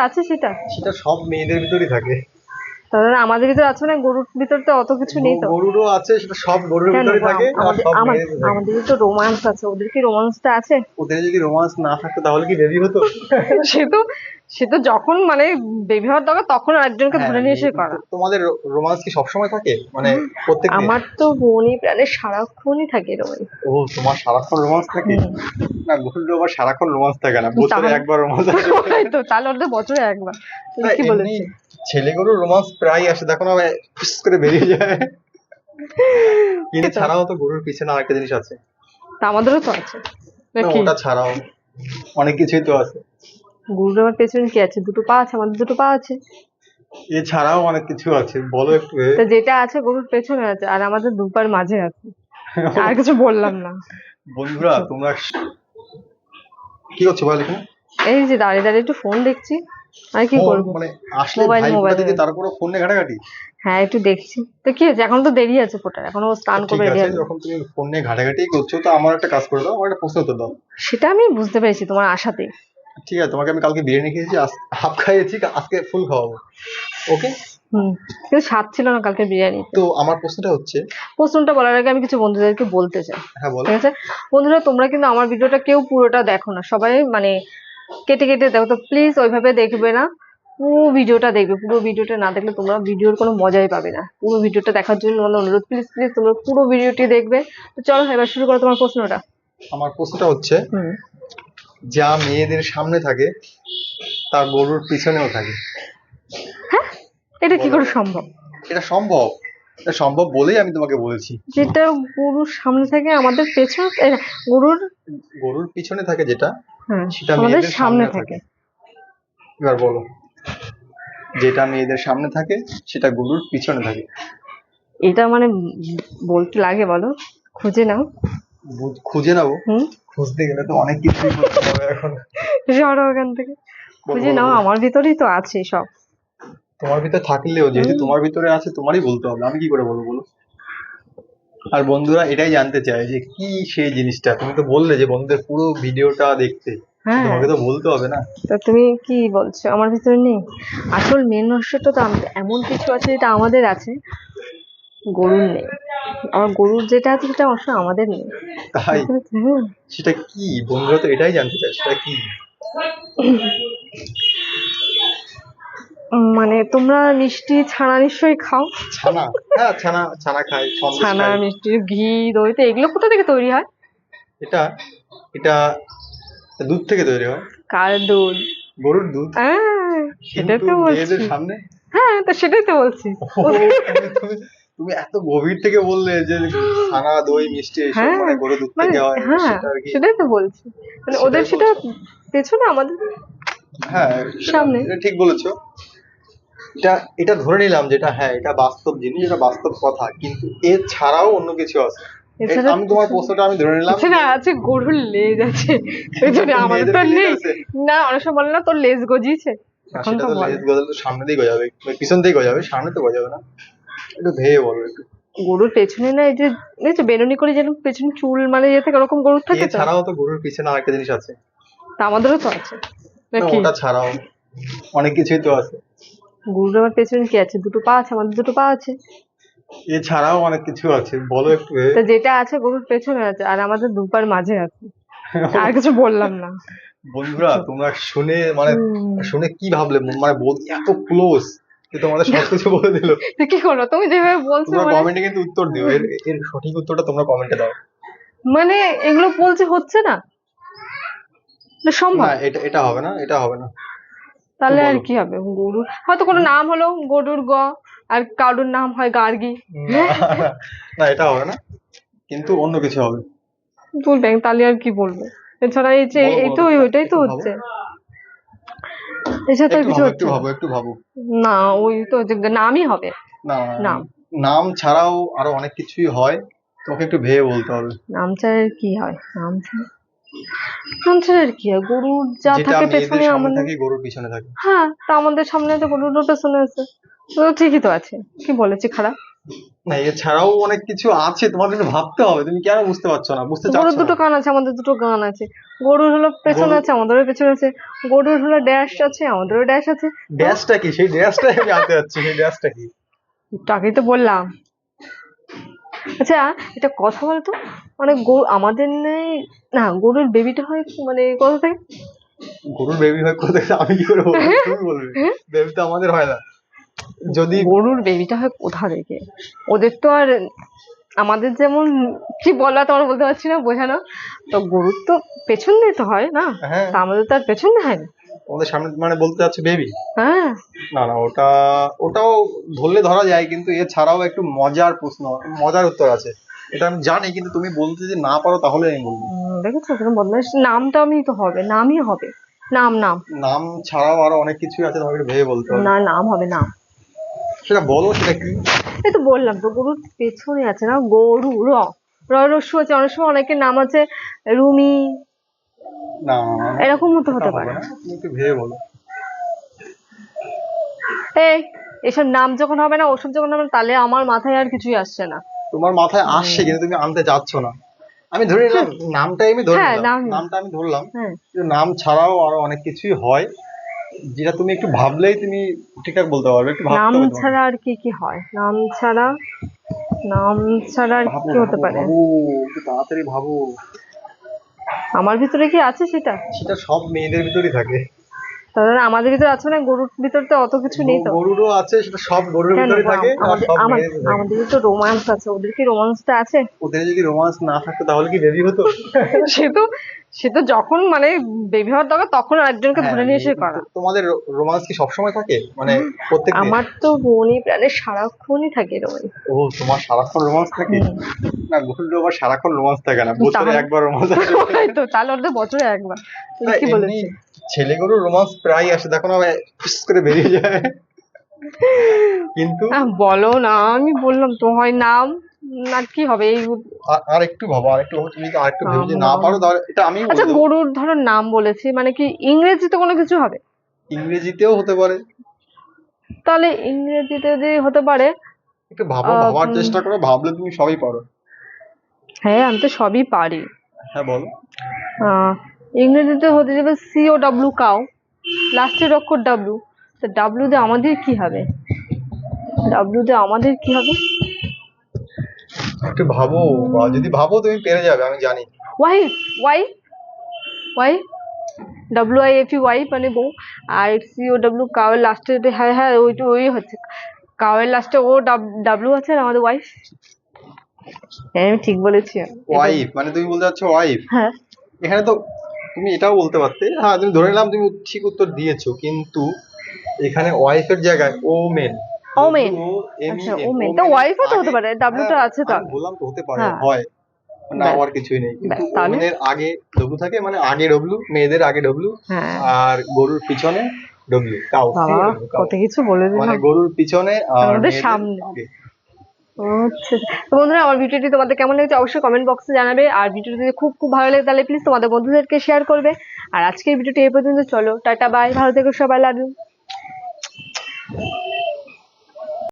আছে সেটা? সেটা সব মেয়েদের ভিতরেই থাকে। তাহলে আমাদের ভিতরে আছে না গরুর ভিতর তো অত কিছু নেই তো। গরুরও আছে সেটা সব গরুর কেন ভিতরই থাকে আমাদের থাকে। তো রোমান্স আছে ওদের কি রোমান্সটা আছে? ওদের যদি রোমান্স না থাকতো তাহলে কি বেবি হতো? সে তো সে তো যখন মানে বেবি হওয়ার দরকার তখন ধরে হ্যাঁ, নিয়ে এসে করা। তোমাদের রোমান্স কি সবসময় থাকে? মানে প্রত্যেক আমার তো মনে প্রাণে সারাক্ষণই থাকে এরকম। ও তোমার সারাক্ষণ রোমান্স থাকে? না গরুর আবার সারাক্ষণ রোমান্স থাকে না। বছরে একবার রোমান্স আসে তো তাহলে ওদের বছরে একবার। কি বলেছি? ছেলে গরুর রোমান্স প্রায় আসে দেখো না ফুস করে বেরিয়ে যায়। কিন্তু ছাড়াও তো গরুর পিছনে আরেকটা জিনিস আছে। তা আমাদেরও তো আছে। নাকি? ওটা ছাড়াও অনেক কিছুই তো আছে। গরুর আমার পেছনে কি আছে? দুটো পা আছে আমাদের দুটো পা আছে। এছাড়াও অনেক কিছু আছে বলো একটু তো যেটা আছে গরুর পেছনে আছে আর আমাদের দুপার মাঝে আছে। আর কিছু বললাম না। বন্ধুরা তোমরা কি করছ বল এই যে দাঁড়িয়ে দাঁড়িয়ে একটু ফোন দেখছি। আর কি করব? মানে আসলে। থেকে তারপরে ফোনে ঘাটাঘাটি? হ্যাঁ একটু দেখছি। তো কি হয়েছে? এখন তো দেরি আছে ফোটার। এখনও ও স্নান রেডি আছে যখন তুমি ফোন ঘাটাঘাটি করছ তো আমার একটা কাজ করে দাও আমার একটা প্রশ্ন উত্তর দাও। সেটা আমি বুঝতে পেরেছি তোমার আশাতে ঠিক আছে তোমাকে আমি কালকে বিরিয়ানি খেয়েছি হাফ খাইয়েছি আজকে ফুল খাওয়াবো। ওকে? হুম কিন্তু স্বাদ ছিল না কালকে বিরিয়ানি তো আমার প্রশ্নটা হচ্ছে প্রশ্নটা বলার আগে আমি কিছু বন্ধুদেরকে বলতে চাই। হ্যাঁ বলো। ঠিক আছে? বন্ধুরা তোমরা কিন্তু আমার ভিডিওটা কেউ পুরোটা দেখো না। সবাই মানে কেটে কেটে দেখো তো প্লিজ ওইভাবে দেখবে না। পুরো ভিডিওটা দেখবে পুরো ভিডিওটা না দেখলে তোমরা ভিডিওর কোনো মজাই পাবে না। পুরো ভিডিওটা দেখার জন্য তোমাদের অনুরোধ প্লিজ প্লিজ তোমরা পুরো ভিডিওটি দেখবে। তো চলো এবার শুরু করো তোমার প্রশ্নটা। আমার প্রশ্নটা হচ্ছে যা মেয়েদের সামনে থাকে তা গরুর পিছনেও থাকে। হ্যাঁ? এটা কি করে সম্ভব? এটা সম্ভব? এটা সম্ভব বলেই আমি তোমাকে বলেছি। যেটা গরুর সামনে থাকে আমাদের পেছন গরুর গরুর পিছনে থাকে যেটা সেটা মেয়েদের সামনে থাকে। এবার বলো। যেটা মেয়েদের সামনে থাকে সেটা গরুর পিছনে থাকে। এটা মানে বলতে লাগে বলো? খুঁজে নাও। খুঁজে হুম? খুঁজতে গেলে তো অনেক করতে হবে এখন। সরো ওখান থেকে। খুঁজে নাও আমার ভিতরেই তো আছে সব। তোমার ভিতরে থাকলেও যেহেতু তোমার ভিতরে আছে তোমারই বলতে হবে। আমি কি করে বলব বলো? আর বন্ধুরা এটাই জানতে চায় যে কি সেই জিনিসটা? তুমি তো বললে যে বন্ধুদের পুরো ভিডিওটা দেখতে। হ্যাঁ। তোমাকে তো বলতে হবে না? তা তুমি কি বলছো? আমার ভিতরে নেই? আসল মেন রহস্যটা তো এমন কিছু আছে যেটা আমাদের আছে। গরুর নেই। আমার গরুর যেটা আছে সেটা অবশ্য আমাদের নেই। তাই? হ্যাঁ। সেটা কি? বন্ধুরা তো এটাই জানতে চায় সেটা কি? মানে তোমরা মিষ্টি ছানা নিশ্চয়ই খাও। ছানা হ্যাঁ ছানা ছানা খাই ছানা মিষ্টি ঘি দই তো এগুলো কোথা থেকে তৈরি হয়? এটা এটা দুধ থেকে তৈরি হয়। কার দুধ? গরুর দুধ। হ্যাঁ সেটাই তো বলছি। সামনে? হ্যাঁ তো সেটাই তো বলছি। তুমি- এত গভীর থেকে বললে যে ছানা দই মিষ্টি এইসব হ্যাঁ, মানে গরুর দুধ মানে থেকে হয় হ্যাঁ সেটাই তো বলছি। মানে ওদের সেটা পেছনে আমাদের হ্যাঁ সামনে। ঠিক বলেছ। এটা এটা ধরে নিলাম যেটা হ্যাঁ এটা বাস্তব জিনিস এটা বাস্তব কথা কিন্তু এর ছাড়াও অন্য কিছু আছে। আমি তোমার প্রশ্নটা আমি ধরে নিলাম। এছাড়া আছে গরুর লেজ আছে। জন্য আমাদের তো নেই। না অনেক সময় বলে না তোর লেজ গজিয়েছে। সেটা তো তো লেজ গজালে তো সামনে দিয়ে গজাবে। পিছন দিয়ে গজাবে সামনে তো গজাবে না। একটু ভেবে বলো একটু। গরুর পেছনে না এই যে এই যে বেনুনি করে যেরকম পেছনে চুল মানে ইয়ে থাকে ওরকম গরুর থাকে তো? এছাড়াও তো গরুর পিছনে আরেকটা জিনিস আছে। তা আমাদেরও তো আছে। না, নাকি? ওটা ছাড়াও অনেক কিছুই তো আছে। গরুর আমার পেছনে কি আছে? দুটো পা আছে? আমাদের দুটো পা আছে। এছাড়াও অনেক কিছু আছে। বলো একটু তো যেটা আছে গরুর পেছনে আছে আর আমাদের দুপার মাঝে আছে। আর কিছু বললাম না। বন্ধুরা তোমরা শুনে মানে শুনে কি ভাবলে? মানে বল এত ক্লোজ যে তোমাদের সব কিছু বলে দিল। কি করব? তুমি যেভাবে বলছো তোমরা মানে কমেন্টে কিন্তু উত্তর দিও। এর এর সঠিক উত্তরটা তোমরা কমেন্টে দাও। মানে এগুলো বলছে হচ্ছে না? সম্ভব। এটা এটা হবে না এটা হবে না। তাহলে আর কি হবে? গরুর হয়তো কোনো নাম হলো গরুর গ আর কারুর নাম হয় গার্গি। না, এটা হবে না। কিন্তু অন্য কিছু হবে। বলবে তাহলে আর কি বলব? এছাড়া এই যে এই তো ওইটাই তো হচ্ছে। এছাড়া তো কিছু একটু। ভাবো একটু ভাবো। না ওই তো যে নামই হবে। না নাম। নাম ছাড়াও আরও অনেক কিছুই হয়। তোমাকে একটু ভেবে বলতে হবে। নাম ছাড়া কি হয়? নাম ছাড়া আর কি গরুর যা থাকে পেছনে আমাদের থাকে গরুর পিছনে থাকে। হ্যাঁ তা আমাদের সামনে তো গরুরও পেছনে আছে। তো ঠিকই তো আছে কি বলেছি খারাপ? না এছাড়াও অনেক কিছু আছে তোমার কিন্তু ভাবতে হবে তুমি কেন বুঝতে পারছ না বুঝতে গরুর দুটো কান আছে আমাদের দুটো কান আছে। গরুর হলো পেছনে আছে আমাদেরও পেছনে আছে। গরুর হলো ড্যাশ আছে আমাদেরও ড্যাশ আছে। ড্যাশটা কি? সেই ড্যাশটাই আমি জানতে চাচ্ছি সেই ড্যাশটা কি? তাকেই তো বললাম। আচ্ছা এটা কথা বলতো? মানে গরু আমাদের নেই না গরুর বেবিটা হয় মানে কোথা থেকে? গরুর বেবি হয় কোথায় আমি কি করে বলব? বেবি তো আমাদের হয় না। যদি গরুর বেবিটা হয় কোথা থেকে? ওদের তো আর আমাদের যেমন কি বলা তোমার বলতে পারছি না বোঝানো। তো গরুর তো পেছন দিয়ে তো হয় না? হ্যাঁ। তা আমাদের তো আর পেছন দিয়ে হয় না? তোমাদের সামনে মানে বলতে চাচ্ছ বেবি হ্যাঁ। না না ওটা ওটাও ধরলে ধরা যায় কিন্তু এছাড়াও একটু মজার প্রশ্ন মজার উত্তর আছে। এটা আমি জানি কিন্তু তুমি বলতে যদি না পারো তাহলে আমি বলব। দেখেছ তুমি বদমাইশ নামটা আমি তো হবে নামই হবে। নাম নাম। নাম ছাড়াও আরও অনেক কিছুই আছে তোমাকে ভেবে বলতে হবে। না নাম হবে নাম। সেটা বলো সেটা কি? এই তো বললাম তো গরুর পেছনে আছে না গরু র র রস্যু আছে। অনেক সময় অনেকের নাম আছে রুমি না। এরকমও তো হতে পারে। তুমি একটু ভেবে বলো। এই এসব নাম যখন হবে না ওসব যখন হবে না তাহলে আমার মাথায় আর কিছুই আসছে না। তোমার মাথায় আসছে কিন্তু তুমি আনতে না। আমি ধরে নিলাম নামটাই আমি ধরে হ্যাঁ, নিলাম। নামটা আমি ধরলাম। হ্যাঁ। কিন্তু নাম ছাড়াও আরও অনেক কিছুই হয় যেটা তুমি একটু ভাবলেই তুমি ঠিকঠাক বলতে পারবে একটু ভাবতে নাম ছাড়া আর কি কি হয়? নাম ছাড়া নাম ছাড়া আর কি হতে পারে? তাড়াতাড়ি ভাবো। আমার ভিতরে কি আছে সেটা? সেটা সব মেয়েদের ভিতরেই থাকে। তাহলে আমাদের ভিতরে আছে না গরুর ভিতরে তো অত কিছু নেই তো। গরুরও আছে সেটা সব গরুর ভিতরে থাকে আমাদের থাকে। তো রোমান্স আছে ওদের কি রোমান্সটা আছে? ওদের যদি রোমান্স না থাকতো তাহলে কি বেবি হতো? সে তো সে তো যখন মানে বেবি হওয়ার দরকার তখন একজনকে হ্যাঁ, ধরে নিয়ে এসে করা। তোমাদের রোমান্স কি সবসময় থাকে? মানে প্রত্যেক আমার তো মনে প্রাণে সারাক্ষণই থাকে এরকম ও তোমার সারাক্ষণ রোমান্স থাকে? না গরুর আবার সারাক্ষণ রোমান্স থাকে না বছরে একবার রোমান্স আসে তো তাহলে ওদের বছরে একবার। কি বলেছি? ছেলে গরুর রোমান্স প্রায় আসে দেখো না ফুস করে বেরিয়ে যায়। কিন্তু বলো না আমি বললাম তো হয় নাম আর কি হবে? এই আর একটু ভাবো আর একটু তুমি আর একটু ভেবে যদি না পারো তাহলে এটা আমি আচ্ছা গরুর ধরো নাম বলেছি মানে কি ইংরেজিতে কোনো কিছু হবে? ইংরেজিতেও হতে পারে। তাহলে ইংরেজিতে যদি হতে পারে একটু ভাবো ভাবার চেষ্টা করো ভাবলে তুমি সবই পারো। হ্যাঁ আমি তো সবই পারি। হ্যাঁ বলো। আহ, ইংরেজিতে হতে যাবে সিও ও ডাব্লিউ কাউ লাস্টের অক্ষর ডাব্লিউ তো ডাব্লিউ দিয়ে আমাদের কি হবে? ডাব্লিউ দিয়ে আমাদের কি হবে? একটু ভাবো যদি ভাবো তুমি পেরে যাবে আমি জানি। Wife wife wife W I F E wife মানে বউ আর সি ও ডাব্লিউ কাউয়ের লাস্টে হ্যাঁ হ্যাঁ ওইটা ওই হচ্ছে। কাউয়ের লাস্টে ও ডাব্লিউ আছে আর আমাদের ওয়াইফ হ্যাঁ আমি ঠিক বলেছি। ওয়াইফ মানে তুমি বলতে চাচ্ছ ওয়াইফ হ্যাঁ। এখানে তো তুমি এটাও বলতে পারতে হ্যাঁ তুমি ধরে নিলাম তুমি ঠিক উত্তর দিয়েছ কিন্তু এখানে ওয়াইফের জায়গায় ও মেন Omen। আচ্ছা, omen। তো wife তো হতে পারে, W টা আছে তো। বললাম তো হতে পারে হ্যাঁ। হয় না ব্যাস। হওয়ার কিছুই নেই ওমেনের আগে ডব্লু থাকে মানে আগে ডব্লু মেয়েদের আগে ডব্লু হ্যাঁ আর গরুর পিছনে ডব্লু কাউ। কত কিছু বলে মানে গরুর পিছনে আর সামনে। আচ্ছা তো বন্ধুরা, আমার ভিডিওটি তোমাদের কেমন লেগেছে অবশ্যই কমেন্ট বক্সে জানাবে। আর ভিডিওটি যদি খুব খুব ভালো লাগে, তাহলে প্লিজ তোমাদের বন্ধুদেরকে শেয়ার করবে। আর আজকের ভিডিওটি এই পর্যন্ত, চলো, টাটা বাই ভালো থেকো সবাই লাভ